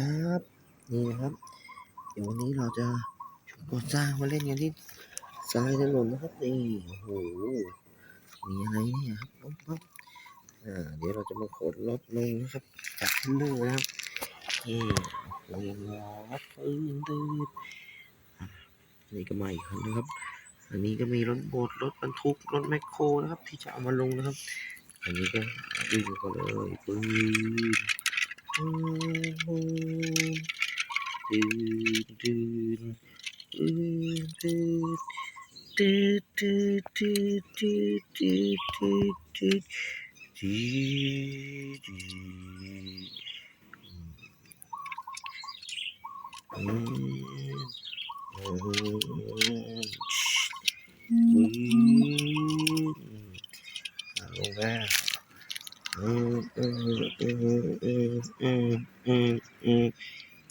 ครับนี่นะครับเดี๋ยววันนี้เราจะชุดก่อสร้างมาเล่นกันที่ทรายถนนนะครับนี่โอ้โหมีอะไรเนี่ยครับป๊บป๊บอ่าเดี๋ยวเราจะมาขนรถลงนะครับจากเทนเนอร์นะครับนี่โอ้โหรอครับตื่นตื่นอะนี่ก็มาอีกคันนะครับ อันนี้ก็มีรถโบดรถบรรทุกรถแมคโครนะครับ ที่จะเอามาลงนะครับ อันนี้ก็วิ่งกันเลยปืน Mm-hmm.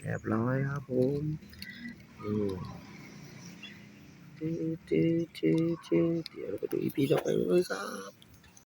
เรียบร้อยครับผมนี่เดี๋ยวไปดูอีพีต่อไปเลยครับ